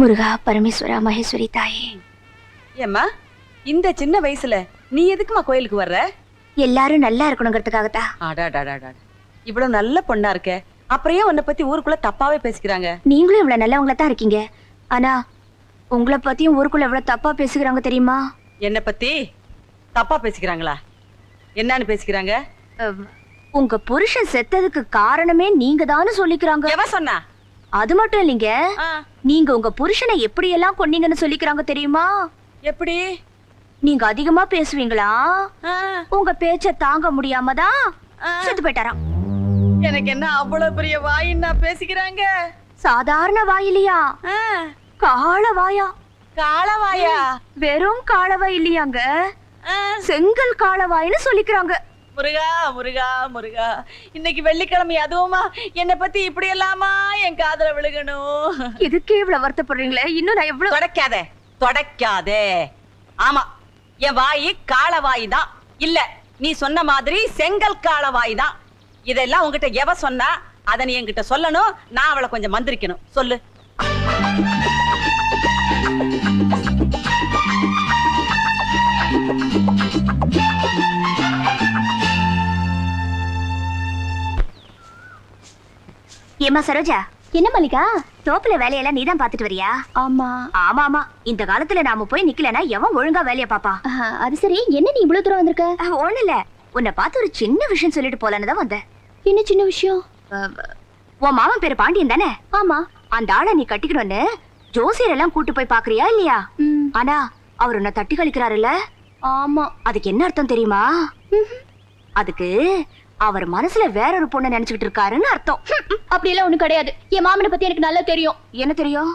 முருகா பரமேஸ்வரா மகேஸ்வரி தாயே. ஏம்மா இந்த சின்ன வயசுல நீ எதுக்குமா கோயிலுக்கு வர்ற? எல்லாரும் நல்லா இருக்கணுங்கிறதுக்காகத்தான் அடாடாடாடா இவ்வளவு நல்ல பொண்ணா இருக்க. அப்புறம் ஏன் உன்னை பத்தி ஊருக்குள்ள தப்பாவே பேசிக்கிறாங்க? நீங்களும் இவ்வளவு நல்லவங்களா தான் இருக்கீங்க. ஆனா உங்களை பத்தியும் ஊருக்குள்ள எவ்வளவு தப்பா பேசுகிறாங்க தெரியுமா? என்னை பத்தி தப்பா பேசிக்கிறாங்களா? என்னன்னு பேசிக்கிறாங்க? அஹ், உங்க புருஷன் செத்ததுக்கு காரணமே நீங்க தானு சொல்லிக்கிறாங்க. எவன் சொன்னா? அது மட்டும் இல்லைங்க. நீங்க உங்க புருஷனை எப்படி எல்லாம் கொன்னீங்கன்னு சொல்லிக்கிறாங்க தெரியுமா? எப்படி? நீங்க அதிகமா பேசுவீங்களா? உங்க பேச்ச தாங்க முடியாம தான். செத்து போயிட்டாராம். எனக்கு என்ன அவ்வளவு பெரிய வாயின்னா பேசிக்கிறாங்க? சாதாரண வாயிலையா? காள வாயா? காளவாயா வெறும் காளவாய் இல்லையாங்க? செங்கல் காளவாயின்னு சொல்லிக்கிறாங்க. முருகா முருகா முருகா. இன்னைக்கு வெள்ளிக்கிழமை அதுவுமா? என்னை பத்தி இப்படி எல்லாமா என் காதுல விழுகணும்? இதுக்கே இவ்வளவு வருத்தப்படுறீங்களே? இன்னும் நான் எவ்வளவு தொடக்காத தொடக்காதே. ஆமா என் வாய் காளவாய் தான். இல்ல நீ சொன்ன மாதிரி செங்கல் காளவாய் தான். இதெல்லாம் உன்கிட்ட எவ சொன்னா அத நீ என்கிட்ட சொல்லணும். நான் அவளை கொஞ்சம் மந்திரிக்கணும். சொல்லு. ஏமா சரோஜா? என்ன மல்லிகா? தோப்புல வேலையெல்லாம் நீதான் பாத்துட்டு வரியா? ஆமா. ஆமா ஆமா. இந்த காலத்துல நாம போய் நிக்கலனா எவன் ஒழுங்கா வேலைய பாப்பா அது சரி. என்ன நீ இவ்வளவு தூரம் வந்திருக்க? அஹ், ஒண்ணும் இல்ல. உன்னை பார்த்து ஒரு சின்ன விஷயம் சொல்லிட்டு போலான்னு தான் வந்தேன். என்ன சின்ன விஷயம்? உன் மாமன் பேரு பாண்டியன் தானே? ஆமா. அந்த ஆளை நீ கட்டிக்கணும்னு ஜோசியர் எல்லாம் கூட்டு போய் பாக்குறியா இல்லையா? ஆனா அவர் உன்னை தட்டி கழிக்கிறாருல்ல? ஆமா. அதுக்கு என்ன அர்த்தம் தெரியுமா? அதுக்கு அவர் மனசுல வேற ஒரு பொண்ணை நினைச்சுக்கிட்டு இருக்காருன்னு அர்த்தம். அப்படி எல்லாம் ஒண்ணும் கிடையாது. என் மாமனை பத்தி எனக்கு நல்லா தெரியும். என்ன தெரியும்?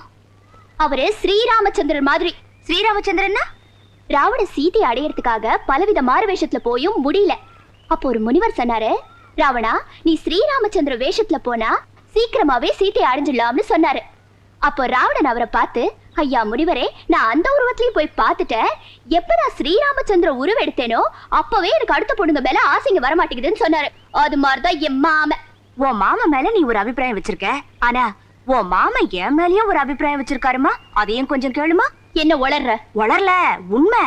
அவரு ஸ்ரீராமச்சந்திரன் மாதிரி. ஸ்ரீராமச்சந்திரன்னா? ராவண சீதையை அடையறதுக்காக பலவித மாறு வேஷத்துல போயும் முடியல. அப்போ ஒரு முனிவர் சொன்னாரு ராவணா நீ ஸ்ரீராமச்சந்திர வேஷத்துல போனா சீக்கிரமாவே சீதையை அடைஞ்சிடலாம்னு சொன்னாரு. அப்போ ராவணன் அவரை பார்த்து ஐயா முனிவரே நான் அந்த உருவத்திலயும் போய் பார்த்துட்டேன். எப்ப நான் ஸ்ரீராமச்சந்திர உருவம் எடுத்தேனோ அப்பவே எனக்கு அடுத்த பொண்ணுங்க மேல ஆசைங்க வரமாட்டேங்குதுன்னு சொன்னாரு. அது மாதிரிதான் என் மாமன். உன் மாமன் மேல நீ ஒரு அபிப்பிராயம் வச்சிருக்க? ஆனா உன் மாமன் என் மேலயும் ஒரு அபிப்பிராயம் வச்சிருக்காருமா? அதையும் கொஞ்சம் கேளுமா? என்ன உளர்ற? வளரல உண்மை.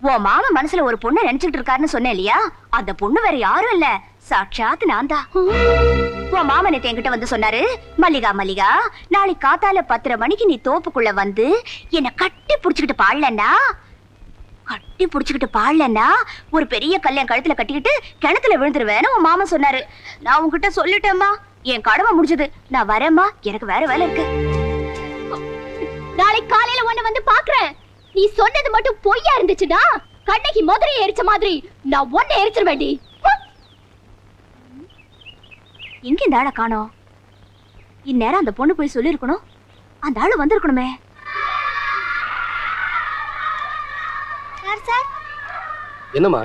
உன் மாமன் மனசுல ஒரு பொண்ணை நினைச்சிட்டு இருக்காருன்னு சொன்னேன் இல்லையா? அந்த பொண்ணு வேற யாரும் இல்ல. சாட்சாத் நான் தான் உன் மாமன் என்கிட்ட வந்து சொன்னாரு? மல்லிகா மல்லிகா நாளைக்கு காத்தால பத்தரை மணிக்கு நீ தோப்புக்குள்ள வந்து என்ன கட்டி புடிச்சுக்கிட்டு பாடலன்னா கட்டி புடிச்சுக்கிட்டு பாடலன்னா ஒரு பெரிய கல்யாணம் கழுத்துல கட்டிக்கிட்டு கிணத்துல விழுந்துருவேன்னு உன் மாமன் சொன்னாரு. நான் உன்கிட்ட சொல்லிட்டேம்மா. என் கடமை முடிஞ்சது. நான் வரேம்மா. எனக்கு வேற வேலை இருக்கு. நாளைக்கு காலையில உன்னை வந்து பாக்குறேன் நீ சொன்னது மட்டும் பொய்யா இருந்துச்சுன்னா கண்ணகி மதுரையை எரிச்ச மாதிரி நான் ஒன்னு எரிச்சிருவேன்டி. எங்க இந்த ஆளை காணோம்? இந்நேரம் அந்த பொண்ணு போய் சொல்லிருக்கணும் அந்த ஆளு வந்திருக்கணுமே. Sir sir? என்னம்மா?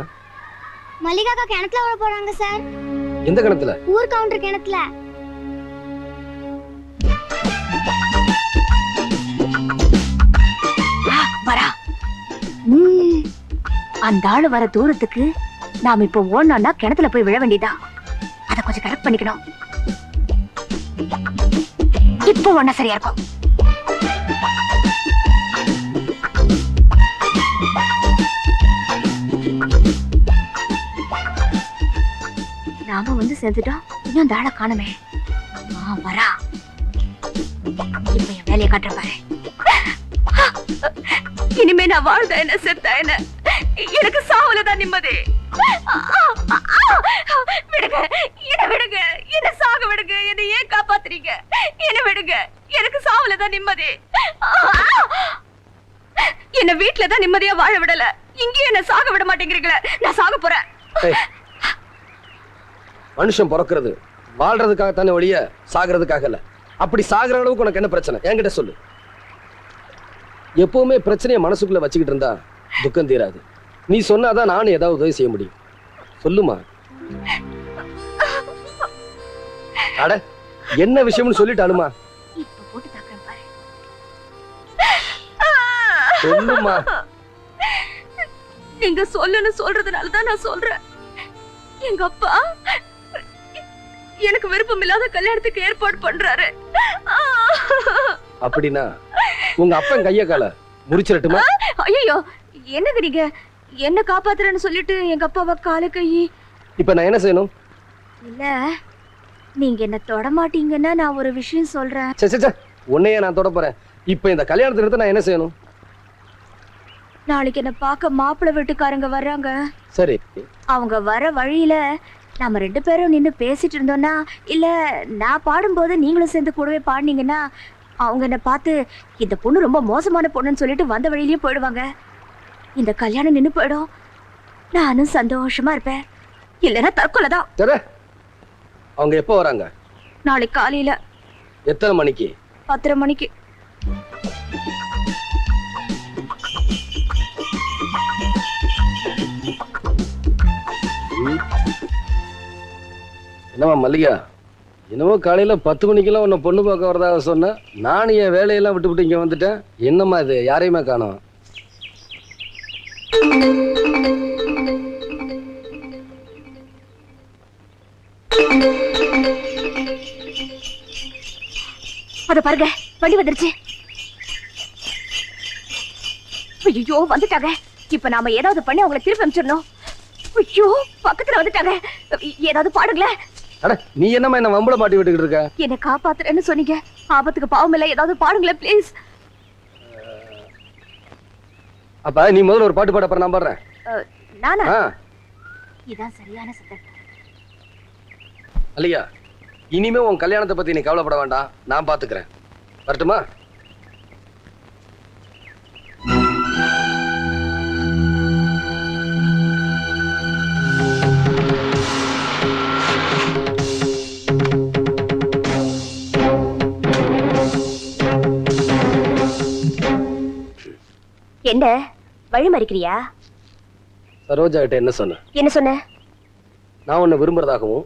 மல்லிகாக்கா கிணத்துல விட போறாங்க சார். எந்த கணத்துல? ஊர் கவுண்டர் கிணத்துல. வரா. அந்த ஆளு வர தூரத்துக்கு நாம இப்ப ஓடணும்னா கிணத்துல போய் விழ வேண்டியதா அத கொஞ்சம் கரெக்ட் பண்ணிக்கணும். இப்போ ஒண்ணா சரியா இருக்கும். நாம வந்து சேர்ந்துட்டோம். இன்னும் அந்த ஆளை காணுமே. வரா. இப்ப என் வேலையை காட்டுற பாரு. இனிமே நான் வாழ்ந்த என்ன செத்த என்ன? எனக்கு சாவுல தான் நிம்மதி. வீட்டுலதான் நிம்மதி. என்ன வீட்டுலதான் நிம்மதியா வாழ விடல. இங்கேயும் என்ன சாக விட மாட்டேங்கிறீங்களே. நான் சாக போறேன். மனுஷன் பிறக்கிறது. வாழ்றதுக்காகத்தானே வழிய சாகிறதுக்காக இல்ல. அப்படி சாகிற அளவுக்கு உனக்கு என்ன பிரச்சனை? என்கிட்ட சொல்லு. எப்பவுமே பிரச்சனையை மனசுக்குள்ள வச்சுக்கிட்டு இருந்தா துக்கம் தீராது. நீ சொன்னாதான் நானும் ஏதாவது உதவி செய்ய முடியும். சொல்லுமா? அட என்ன விஷயம்னு சொல்லிட்டாலுமா? சொல்லுமா? நீங்க சொல்லுன்னு சொல்றதுனால தான் நான் சொல்றேன். எங்க அப்பா எனக்கு விருப்பம் இல்லாத கல்யாணத்துக்கு ஏற்பாடு பண்றாரு. அப்படின்னா உங்க அப்பன் கைய கால முறிச்சிடட்டுமா? ஐயோ என்னங்க நீங்க? என்ன காப்பாத்துறேன்னு சொல்லிட்டு எங்க அப்பாவை காலு கை. இப்ப நான் என்ன செய்யணும்? இல்ல நீங்க என்ன தொட மாட்டீங்கன்னா நான் ஒரு விஷயம் சொல்றேன். சே சே, சே உன்னையே நான் தொட போறேன். இப்ப இந்த கல்யாணத்தை நான் என்ன செய்யணும்? நாளைக்கு என்ன பார்க்க மாப்பிள்ளை வீட்டுக்காரங்க வர்றாங்க. சரி. அவங்க வர வழியில நம்ம ரெண்டு பேரும் நின்று பேசிட்டு இருந்தோம்னா இல்ல நான் பாடும்போது நீங்களும் சேர்ந்து கூடவே பாடினீங்கன்னா அவங்க என்ன பார்த்து இந்த பொண்ணு ரொம்ப மோசமான பொண்ணுன்னு சொல்லிட்டு வந்த வழியிலேயே போயிடுவாங்க. இந்த கல்யாணம் நின்று போயிடும். நானும் சந்தோஷமா இருப்பேன். இல்லைன்னா தற்கொலை தான். அவங்க எப்போ வராங்க? நாளைக்கு காலையில எத்தனை மணிக்கு? பத்தரை மணிக்கு. என்னம்மா மல்லிகா? என்னமோ காலையில் பத்து மணிக்கெல்லாம் உன்னை பொண்ணு பார்க்க வரதாக சொன்னேன் நானும் என் வேலையெல்லாம் விட்டு விட்டு வந்துட்டேன். என்னம்மா இது? யாரையுமே காணும். அத பாருங்க வண்டி வந்துருச்சு. ஐயோ வந்துட்டாங்க. இப்ப நாம ஏதாவது பண்ணி அவங்களை திருப்பி அனுப்பிச்சிடணும். ஐயோ பக்கத்துல வந்துட்டாங்க. ஏதாவது பாடுங்களேன். அட நீ என்னம்மா என்ன வம்பள மாட்டி விட்டுக்கிட்டு இருக்க? என்ன காப்பாத்துறேன்னு சொன்னீங்க. ஆபத்துக்கு பாவம் இல்ல ஏதாவது பாடுங்களேன் ப்ளீஸ் அப்ப நீ முதல்ல ஒரு பாட்டு பாட அப்புறம் நான் பாடுறேன். நானா? ஆ. இதான் சரியான சத்தம். மல்லிகா இனிமே உன் கல்யாணத்தை பத்தி நீ கவலைப்பட வேண்டாம். நான் பாத்துக்கிறேன். வரட்டுமா? என்ன? வழி மறிக்கிறியா சரோஜா கிட்ட என்ன சொன்ன? என்ன சொன்ன? நான் உன்னை விரும்புறதாகவும்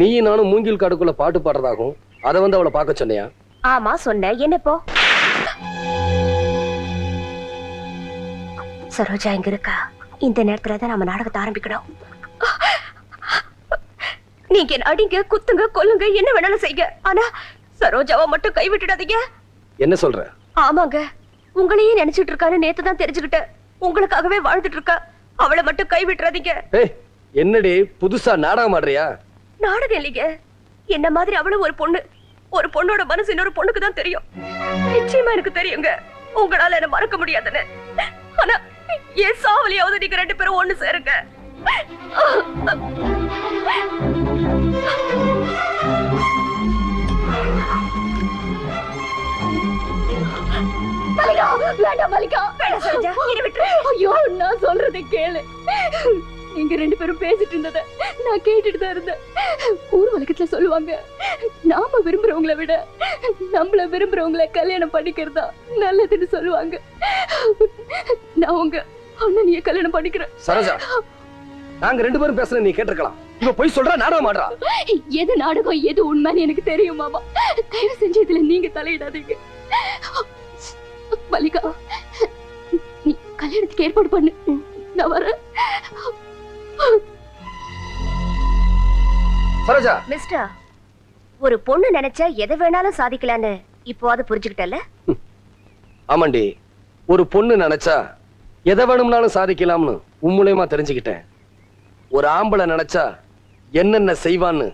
நீயும் நானும் மூங்கில் காடுக்குள்ள பாட்டு பாடுறதாகவும் அதை வந்து அவளை பார்க்க சொன்னியா? ஆமா சொன்ன. என்னப்போ சரோஜா இங்க இருக்கா? இந்த நேரத்துல தான் நம்ம நாடகத்தை ஆரம்பிக்கணும். நீங்க அடிங்க குத்துங்க கொல்லுங்க என்ன வேணாலும் செய்யுங்க. ஆனா சரோஜாவை மட்டும் கைவிட்டுடாதீங்க. என்ன சொல்ற? ஆமாங்க. உங்களையே நினைச்சிட்டு இருக்கான்னு நேத்து தான் தெரிஞ்சுக்கிட்டேன். உங்களுக்காகவே வாழ்ந்துட்டு இருக்கா. அவளை மட்டும் கைவிட்டுறாதீங்க. ஏய் என்னடி புதுசா நாடகம் ஆடுறியா? நாடகம் இல்லைங்க. என்ன மாதிரி அவளும் ஒரு பொண்ணு. ஒரு பொண்ணோட மனசு இன்னொரு பொண்ணுக்கு தான் தெரியும். நிச்சயமா எனக்கு தெரியுங்க. உங்களால என்ன மறக்க முடியாதுன்னு. ஆனா என் சாவலியாவது நீங்க ரெண்டு பேரும் ஒண்ணு சேருங்க. வேண்டாம் மல்லிகா. வேண்டாம் சரோஜா, என்னை விட்டுரு. ஐயோ நான் சொல்றதை கேளு. நீங்க ரெண்டு பேரும் பேசிட்டு இருந்தத நான் கேட்டுட்டு தான் இருந்தேன். ஊர் வழக்கத்துல சொல்லுவாங்க நாம விரும்புறவங்கள விட நம்மள விரும்புறவங்கள கல்யாணம் பண்ணிக்கிறதா நல்லதுன்னு சொல்லுவாங்க. நான் உங்க அண்ணனைய கல்யாணம் பண்ணிக்கிறேன். சரோஜா நாங்க ரெண்டு பேரும் பேசுற நீ கேட்டிருக்கலாம். இவ போய் சொல்றா நாடகம் ஆடுறா? எது நாடகம் எது உண்மைன்னு எனக்கு தெரியும் மாமா. தயவு செஞ்சு இதுல நீங்க தலையிடாதீங்க. மல்லிகா நீ கல்யாணத்துக்கு ஏற்பாடு பண்ணு. நான் வரேன். சரோஜா. மிஸ்டர் ஒரு பொண்ணு நினைச்சா எதை வேணாலும் சாதிக்கலான்னு இப்போ அது புரிஞ்சுக்கிட்டல ஆமாண்டி ஒரு பொண்ணு நினைச்சா எதை வேணும்னாலும் சாதிக்கலாம்னு உன் மூலியமா தெரிஞ்சுக்கிட்டேன். ஒரு ஆம்பளை நினைச்சா என்னென்ன செய்வான்னு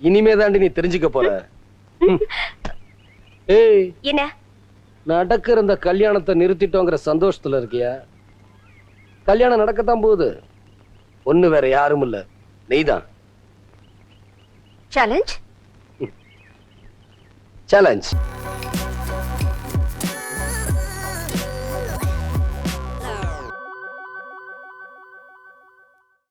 இனிமே தாண்டி நீ தெரிஞ்சுக்க போற. ஏய். என்ன? நடக்கிற இந்த கல்யாணத்தை நிறுத்திட்டோங்கிற சந்தோஷத்துல இருக்கியா? கல்யாணம் நடக்கத்தான் போகுது. ஒண்ணு வேற யாரும் இல்ல. நீதான். Challenge challenge